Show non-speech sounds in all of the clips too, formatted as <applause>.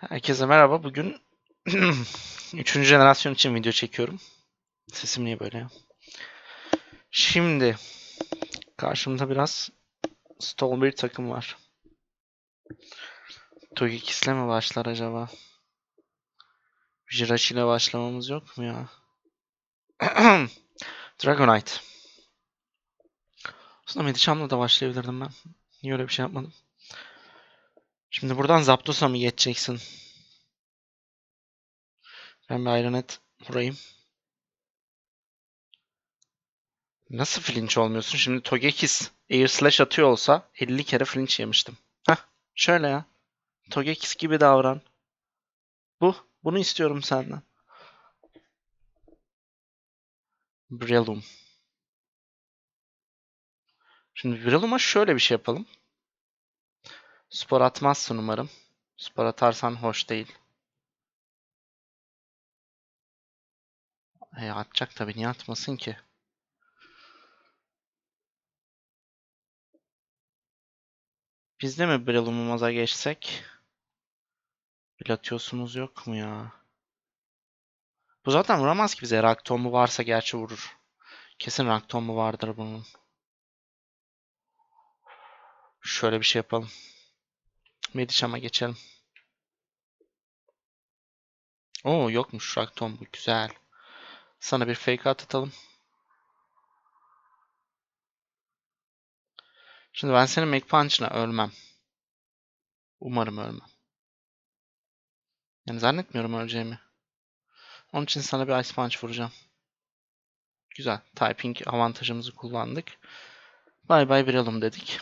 Herkese merhaba. Bugün <clears throat> 3. jenerasyon için video çekiyorum. Sesim niye böyle? Şimdi karşımda biraz stall takım var. Togekis'le mi başlar acaba? Jirachi ile başlamamız yok mu ya? <clears throat> Dragonite. Aslında Medicham'la da başlayabilirdim ben. Niye öyle bir şey yapmadım? Şimdi buradan Zapdos'a mı geçeceksin? Ben bir Ironet vurayım. Nasıl flinch olmuyorsun? Şimdi Togekis Air Slash atıyor olsa 50 kere flinch yemiştim. Heh, şöyle ya. Togekis gibi davran. Bu. Bunu istiyorum senden. Breloom. Şimdi Breloom'a şöyle bir şey yapalım. Spor atmazsın umarım. Spor atarsan hoş değil. E, atacak tabii. Niye atmasın ki? Biz de mi Breloom'umuza geçsek? Latios'umuz yok mu ya? Bu zaten vuramaz ki bize. Raktombu varsa gerçi vurur. Kesin Raktombu vardır bunun. Şöyle bir şey yapalım. Medicham'a geçelim. Oo yokmuş Raktombu. Güzel. Sana bir fake at atalım. Şimdi ben senin Make Punch'ına ölmem. Umarım ölmem. Yani zannetmiyorum öleceğimi. Onun için sana bir Ice Punch vuracağım. Güzel. Typing avantajımızı kullandık. Bay bay Viralum dedik.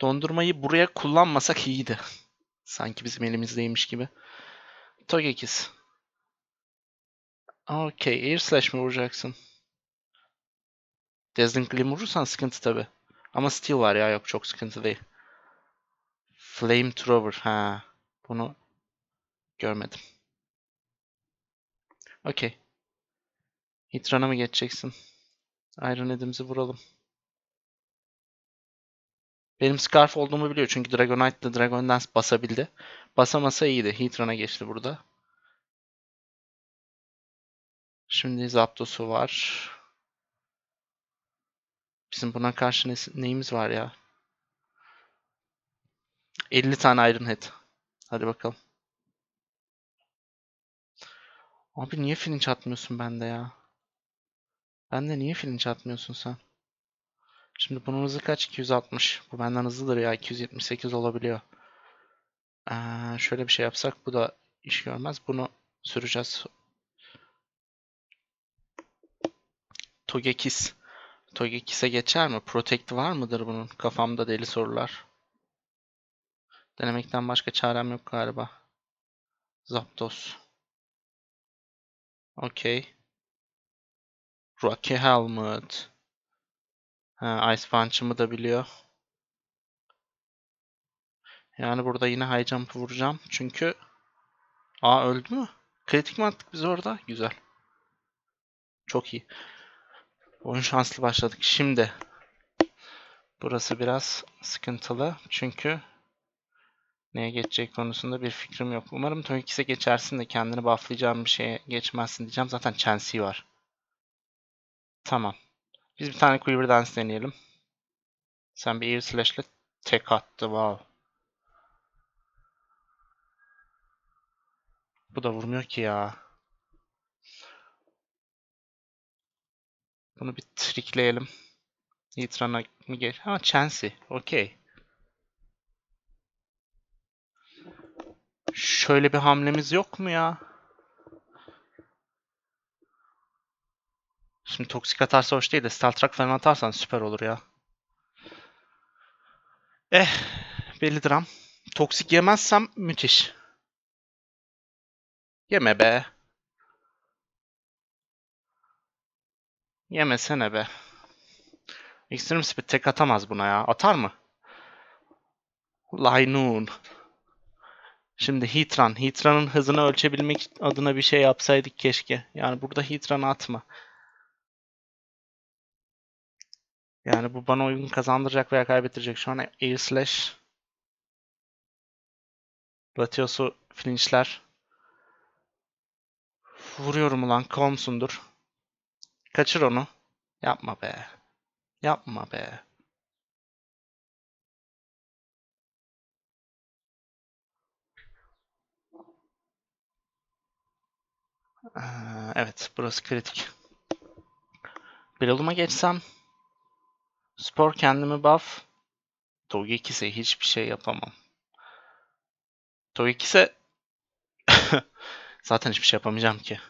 Dondurmayı buraya kullanmasak iyiydi. Sanki bizim elimizdeymiş gibi. Togekis. Okey. Air Slash mi vuracaksın? Dazzling Gleam vurursan sıkıntı tabi. Ama Steel var ya yok çok sıkıntı değil. Flamethrower. Ha. Bunu görmedim. Okey. Hitran'a mı geçeceksin? Iron Head'imizi vuralım. Benim Scarf olduğumu biliyor çünkü Dragonite de Dragon Dance basabildi. Basamasa iyiydi. Hitran'a geçti burada. Şimdi Zapdos'u var. Bizim buna karşı ne- neyimiz var ya? 50 tane Iron Head. Hadi bakalım. Abi niye flinch atmıyorsun bende ya? Bende niye flinch atmıyorsun sen? Şimdi bunun hızı kaç? 260. Bu benden hızlıdır ya. 278 olabiliyor. Ee, şöyle bir şey yapsak bu da iş görmez. Bunu süreceğiz. Togekis. Togekis'e geçer mi? Protect var mıdır bunun? Kafamda deli sorular. Denemekten başka çarem yok galiba. Zapdos. Okey. Rocky Helmet. Ha, Ice Punch'ımı da biliyor. Yani burada yine High Jump vuracağım. Çünkü... Aa öldü mü? Kritik mi attık biz orada? Güzel. Çok iyi. Oyun şanslı başladık. Şimdi burası biraz sıkıntılı. Çünkü neye geçecek konusunda bir fikrim yok. Umarım Tonkis'e geçersin de kendini bufflayacağım bir şeye geçmezsin diyeceğim. Zaten Chansey var. Tamam. Biz bir tane Quiver Dance deneyelim. Sen bir Air Slash'le tek attı. Wow. Bu da vurmuyor ki ya. Bunu bir trickleyelim. Nitran'a mı geç? Ha Chansey. Okey. Şöyle bir hamlemiz yok mu ya? Şimdi toksik atarsa hoş değil de Stealth Rock falan atarsan süper olur ya. Eh, belli dram. Toksik yemezsem müthiş. Yeme be. Yemesene be. Extreme Speed tek atamaz buna ya. Atar mı? Laynun. Şimdi Heatran. Heatran'ın hızını ölçebilmek adına bir şey yapsaydık keşke. Yani burada Heatran'ı atma. Yani bu bana oyun kazandıracak veya kaybettirecek. Şu an Air Slash Latios'u flinchler. Vuruyorum ulan. Kolmsundur. Kaçır onu. Yapma be. Yapma be. Ee, evet, burası kritik. Brawl'uma geçsem. Spor kendimi buff. Togekis'e hiçbir şey yapamam. Togekis'e <laughs> zaten hiçbir şey yapamayacağım ki.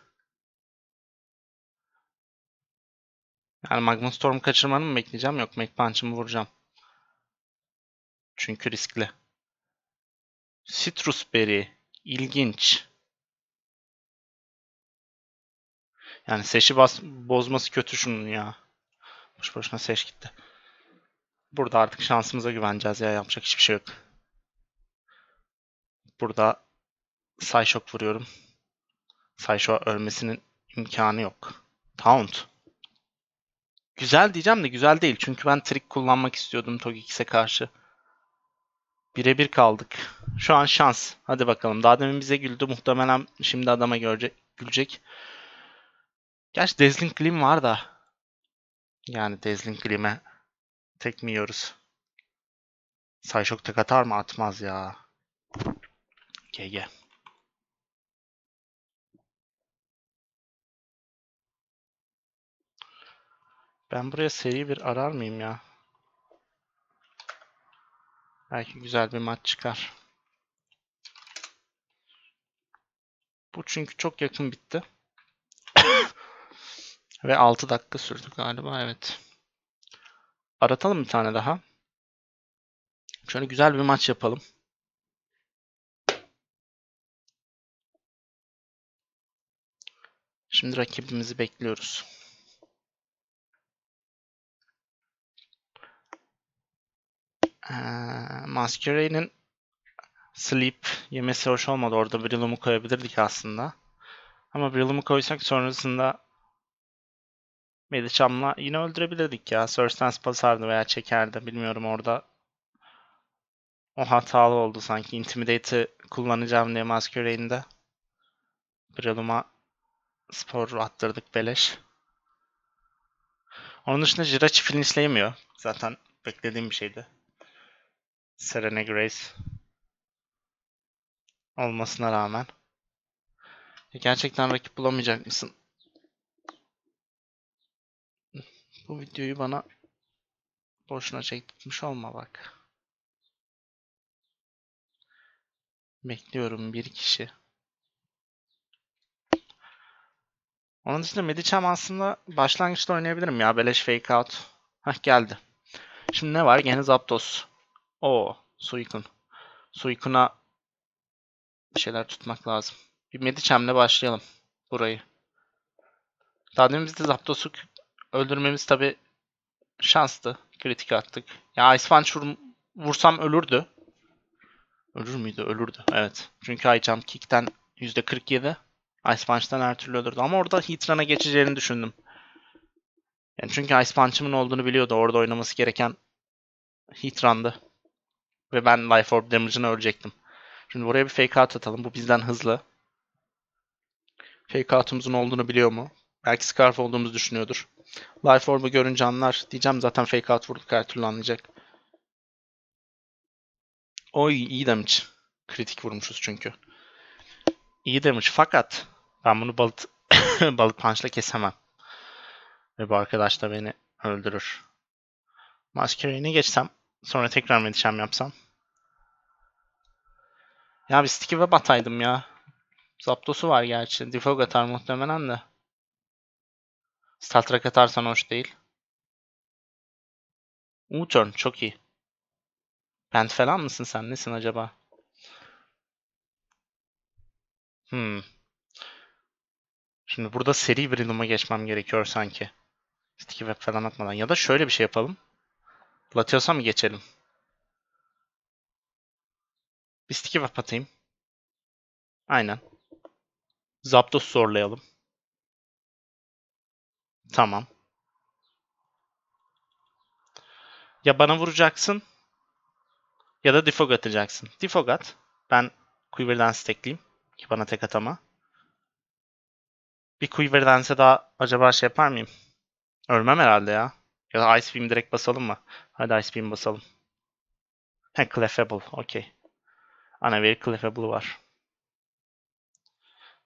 Yani Magma Storm kaçırmanı mı bekleyeceğim? Yok, Make Punch'ımı vuracağım. Çünkü riskli. Citrus Berry. İlginç. Yani seçi bas bozması kötü şunun ya. Boş boşuna seç gitti. Burada artık şansımıza güveneceğiz ya. Yapacak hiçbir şey yok. Burada Psyshock vuruyorum. Psyshock ölmesinin imkanı yok. Taunt. Güzel diyeceğim de güzel değil. Çünkü ben trick kullanmak istiyordum Togekis'e karşı. Birebir kaldık. Şu an şans. Hadi bakalım. Daha demin bize güldü. Muhtemelen şimdi adama görecek, gülecek. Gerçi Dazzling Gleam var da. Yani Dazzling Gleam'e tek mi yiyoruz? Psyshock tek atar mı? Atmaz ya. GG. Ben buraya seri bir arar mıyım ya? Belki güzel bir maç çıkar. Bu çünkü çok yakın bitti. <coughs> Ve 6 dakika sürdü galiba evet. Aratalım bir tane daha. Şöyle güzel bir maç yapalım. Şimdi rakibimizi bekliyoruz. Ee, Masquerade'in Sleep yemesi hoş olmadı. Orada Brillum'u koyabilirdik aslında. Ama Brillum'u koysak sonrasında Medicham'la yine öldürebilirdik ya. First Dance basardı veya çekerdi. Bilmiyorum orada o hatalı oldu sanki. Intimidate'i kullanacağım diye Masquerade'inde. Brillum'a spor attırdık beleş. Onun dışında Jirachi finishleyemiyor. Zaten beklediğim bir şeydi. Serena Grace olmasına rağmen. Gerçekten rakip bulamayacak mısın? Bu videoyu bana boşuna çektirmiş olma bak. Bekliyorum bir kişi. Onun dışında Medicham aslında başlangıçta oynayabilirim ya. Beleş fake out. Hah geldi. Şimdi ne var? Gene Zapdos. O Suikun. Suikun'a bir şeyler tutmak lazım. Bir Medicham'le başlayalım burayı. Daha demin biz de Zapdos'u öldürmemiz tabi şanstı. Kritik attık. Ya Ice Punch vur, vursam ölürdü. Ölür müydü? Ölürdü. Evet. Çünkü High Jump Kick'ten %47. Ice Punch'tan her türlü ölürdü. Ama orada Heat Run'a geçeceğini düşündüm. Yani çünkü Ice Punch'ımın olduğunu biliyordu. Orada oynaması gereken Heat Run'dı. Ve ben Life Orb damage'ını ölecektim. Şimdi buraya bir fake out atalım. Bu bizden hızlı. Fake out'umuzun olduğunu biliyor mu? Belki Scarf olduğumuzu düşünüyordur. Life Orb'u görünce anlar. Diyeceğim zaten fake out vurduk her türlü anlayacak. Oy iyi damage. Kritik vurmuşuz çünkü. İyi damage fakat ben bunu balık, <laughs> balık punch'la kesemem. Ve bu arkadaş da beni öldürür. Masquerade'ine geçsem sonra tekrar medişem yapsam. Ya bir sticky web ataydım ya. Zapdos'u var gerçi. Defog atar muhtemelen de. Star atarsan hoş değil. U-turn çok iyi. Pent falan mısın sen? Nesin acaba? Hmm. Şimdi burada seri bir inuma geçmem gerekiyor sanki. Sticky web falan atmadan. Ya da şöyle bir şey yapalım. Latios'a mı geçelim? Bir sticky web atayım. Aynen. Zapdos zorlayalım. Tamam. Ya bana vuracaksın ya da defog atacaksın. Defog at. Ben Quiver Dance tekleyeyim. Ki bana tek atama. Bir Quiver Dance'e daha acaba şey yapar mıyım? Ölmem herhalde ya. Ya da Ice Beam direkt basalım mı? Hadi Ice Beam basalım. He Clefable. Okey. Anaveri Clefable var.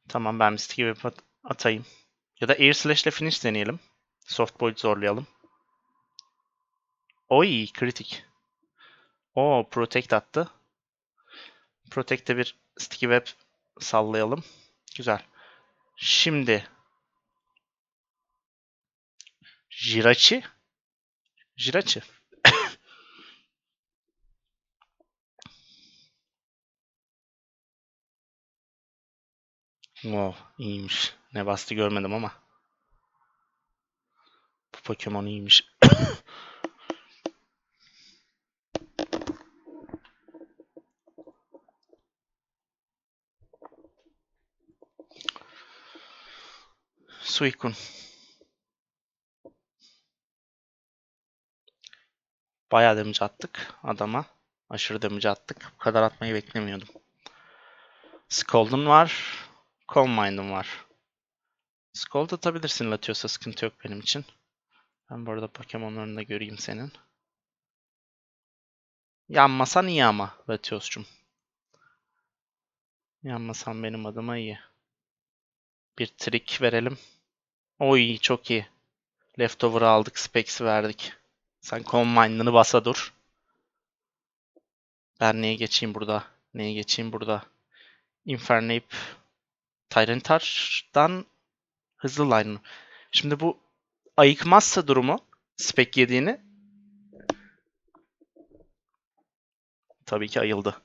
Tamam ben Mystic Whip at- atayım. Ya da Air Slash ile finish deneyelim. Soft Bolt zorlayalım. Oy kritik. O Protect attı. Protect'e bir Sticky Web sallayalım. Güzel. Şimdi Jirachi. Jirachi. Wow, iyiymiş. Ne bastı görmedim ama. Bu Pokemon iyiymiş. <coughs> Suicune. Bayağı damage attık adama. Aşırı damage attık. Bu kadar atmayı beklemiyordum. Scald'un var. Mind'un var. Scald atabilirsin Latios'a sıkıntı yok benim için. Ben bu arada Pokemon'larını da göreyim senin. Yanmasan iyi ama Latios'cum. Yanmasan benim adıma iyi. Bir trick verelim. Oy çok iyi. Leftover'ı aldık, Spex'i verdik. Sen Combined'ını basa dur. Ben neye geçeyim burada? Neye geçeyim burada? Infernape Tyranitar'dan hızlı line. Şimdi bu ayıkmazsa durumu spek yediğini tabii ki ayıldı.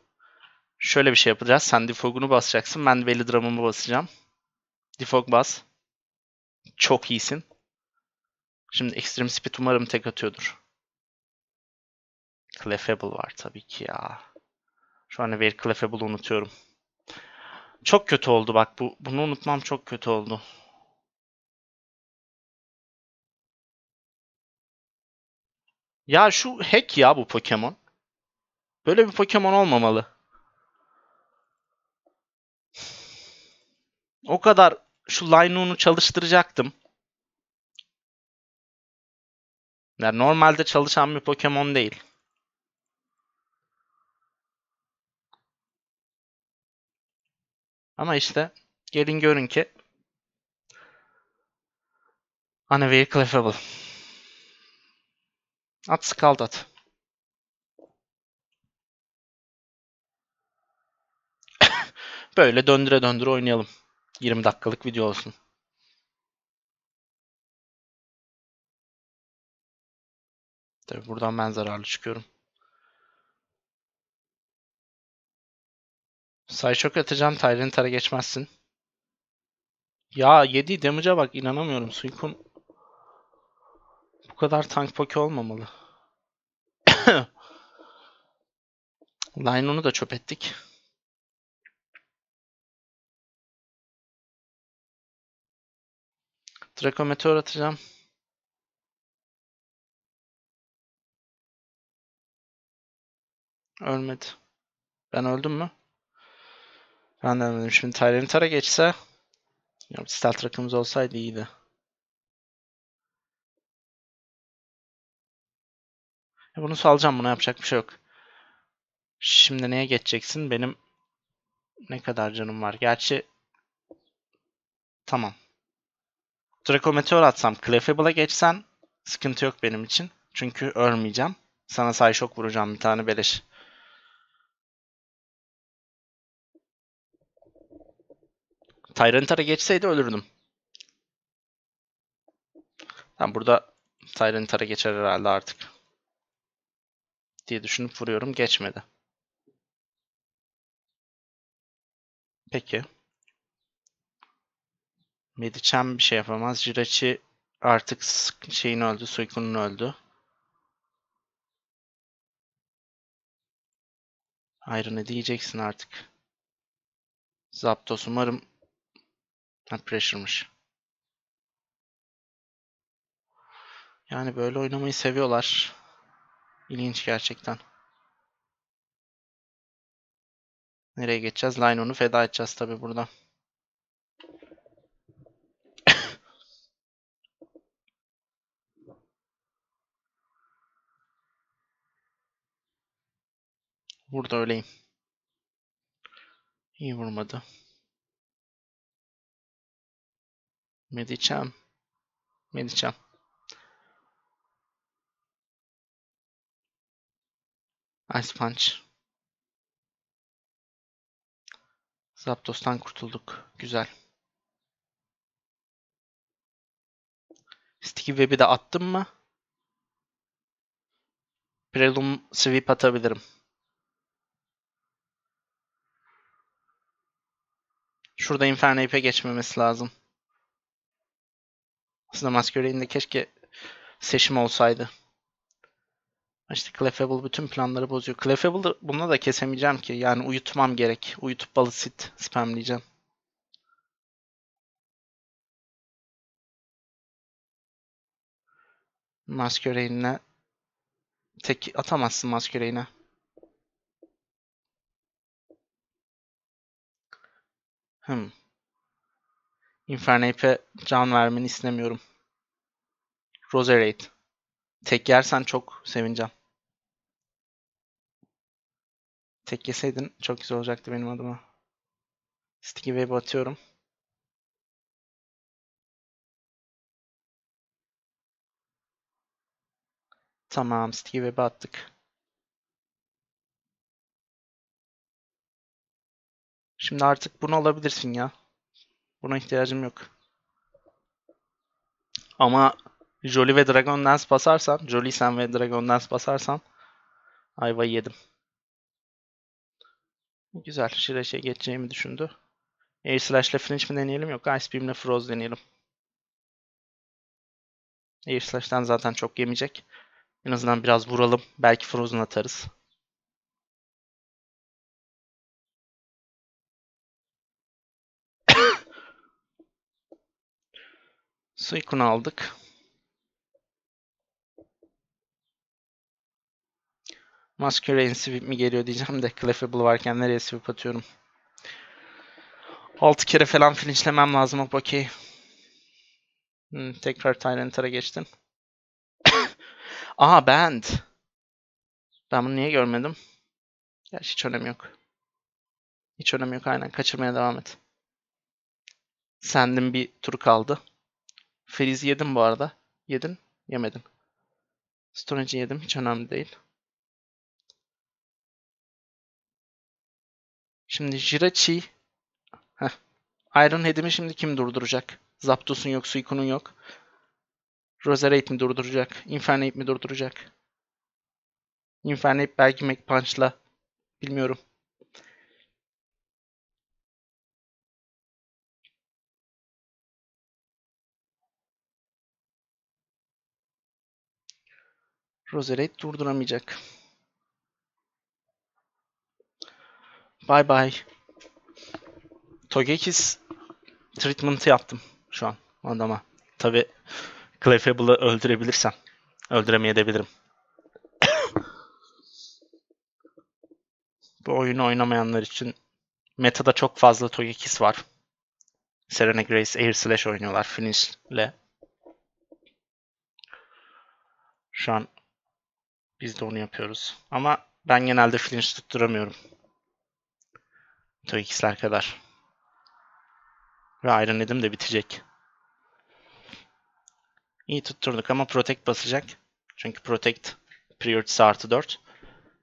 Şöyle bir şey yapacağız. Sen Defog'unu basacaksın. Ben Veli Drum'ımı basacağım. Defog bas. Çok iyisin. Şimdi Extreme Speed umarım tek atıyordur. Clefable var tabii ki ya. Şu an Very Clefable'ı unutuyorum. Çok kötü oldu bak bu. Bunu unutmam çok kötü oldu. Ya şu hack ya bu Pokemon. Böyle bir Pokemon olmamalı. O kadar şu Lino'nu çalıştıracaktım. Yani normalde çalışan bir Pokemon değil. Ama işte gelin görün ki Unaware Clefable. At Scald at. <coughs> Böyle döndüre döndüre oynayalım. 20 dakikalık video olsun. Tabii buradan ben zararlı çıkıyorum. Sayşok atacağım. Tyranitar'a geçmezsin. Ya 7 damage'a bak inanamıyorum. Suicune bu kadar tank poke olmamalı. <coughs> Lion'u da çöp ettik. Draco Meteor atacağım. Ölmedi. Ben öldüm mü? Ben de ölmedim. Şimdi Tyranitar'a geçse ya stealth rakımız olsaydı iyiydi. Ya bunu salacağım. Buna yapacak bir şey yok. Şimdi neye geçeceksin? Benim ne kadar canım var? Gerçi tamam. Draco Meteor atsam Clefable'a geçsen sıkıntı yok benim için. Çünkü ölmeyeceğim. Sana Psyshock vuracağım bir tane beleş. Tyranitar'a geçseydi ölürdüm. Ben burada Tyranitar'a geçer herhalde artık. Diye düşünüp vuruyorum. Geçmedi. Peki. Medicham bir şey yapamaz. Jirachi artık şeyin öldü. Suicune'un öldü. Hayır ne diyeceksin artık. Zapdos umarım ha, pressure'mış. Yani böyle oynamayı seviyorlar. İlginç gerçekten. Nereye geçeceğiz? Lion'u feda edeceğiz tabii <coughs> burada. Burada öyleyim. İyi vurmadı. Medicham. Medicham. Ice Punch. Zapdos'tan kurtulduk. Güzel. Sticky Web'i de attım mı? Prelum Sweep atabilirim. Şurada Inferno ip'e geçmemesi lazım. Aslında Masquerade'inde keşke seçim olsaydı. İşte Clefable bütün planları bozuyor. Clefable'ı buna da kesemeyeceğim ki. Yani uyutmam gerek. Uyutup balı sit spamleyeceğim. Masquerade'ine tek atamazsın Masquerade'ine. Hmm. Infernape'e can vermeni istemiyorum. Roserade. Tek yersen çok sevineceğim. Tek yeseydin çok güzel olacaktı benim adıma. Sticky Web atıyorum. Tamam, Sticky Web'e attık. Şimdi artık bunu alabilirsin ya. Buna ihtiyacım yok. Ama Jolly ve Dragon Dance basarsan, Jolly sen ve Dragon Dance basarsan ayvayı yedim. Güzel. Shirash'e geçeceğimi düşündü. Air Slash'la Flinch mi deneyelim yok Ice Beam'le Froze deneyelim. Air Slash'tan zaten çok yemeyecek. En azından biraz vuralım. Belki Frozen atarız. Suikun'u aldık. Masquerade sweep mi geliyor diyeceğim de Clefable varken nereye sweep atıyorum? 6 kere falan flinchlemem lazım hop okey. Hmm, tekrar Tyrant'a geçtim. <coughs> Aha band. Ben bunu niye görmedim? Gerçi hiç önemi yok. Hiç önemi yok aynen. Kaçırmaya devam et. Sendin bir tur kaldı. Feriz yedim bu arada. Yedin. Yemedin. Storage'i yedim. Hiç önemli değil. Şimdi Jirachi. Heh. Iron Head'imi şimdi kim durduracak? Zapdos'un yok, Suikun'un yok. Roserade mi durduracak? Infernape mi durduracak? Infernape belki Mac Punch'la. Bilmiyorum. Roserade durduramayacak. Bye bye. Togekis treatment'ı yaptım şu an adama. Tabi Clefable'ı öldürebilirsem. Öldüremeyebilirim. Bu oyunu oynamayanlar için metada çok fazla Togekis var. Serena Grace Air Slash oynuyorlar Finish'le. Şu an biz de onu yapıyoruz. Ama ben genelde finish tutturamıyorum. Togekisler kadar. Ve Iron Head'im de bitecek. İyi tutturduk ama Protect basacak. Çünkü Protect Priority'si artı 4.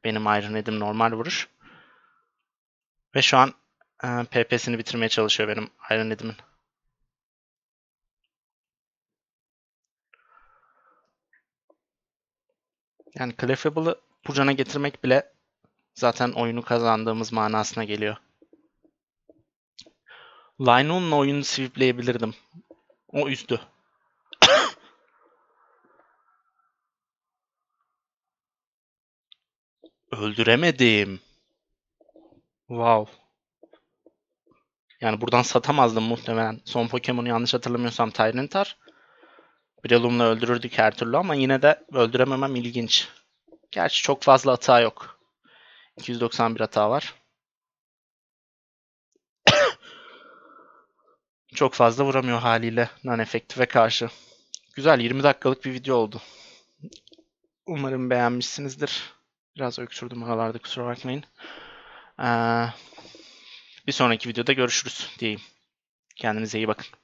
Benim Iron Head'im normal vuruş. Ve şu an e, PP'sini bitirmeye çalışıyor benim Iron Head'imin. Yani Clefable'ı bu cana getirmek bile zaten oyunu kazandığımız manasına geliyor. Lionel'la oyunu sweepleyebilirdim. O üzdü. <coughs> Öldüremedim. Wow. Yani buradan satamazdım muhtemelen. Son Pokemon'u yanlış hatırlamıyorsam Tyranitar. Brelum'la öldürürdük her türlü ama yine de öldürememem ilginç. Gerçi çok fazla hata yok. 291 hata var. <coughs> çok fazla vuramıyor haliyle non efektife karşı. Güzel 20 dakikalık bir video oldu. Umarım beğenmişsinizdir. Biraz öksürdüm aralarda kusura bakmayın. Ee, bir sonraki videoda görüşürüz diyeyim. Kendinize iyi bakın.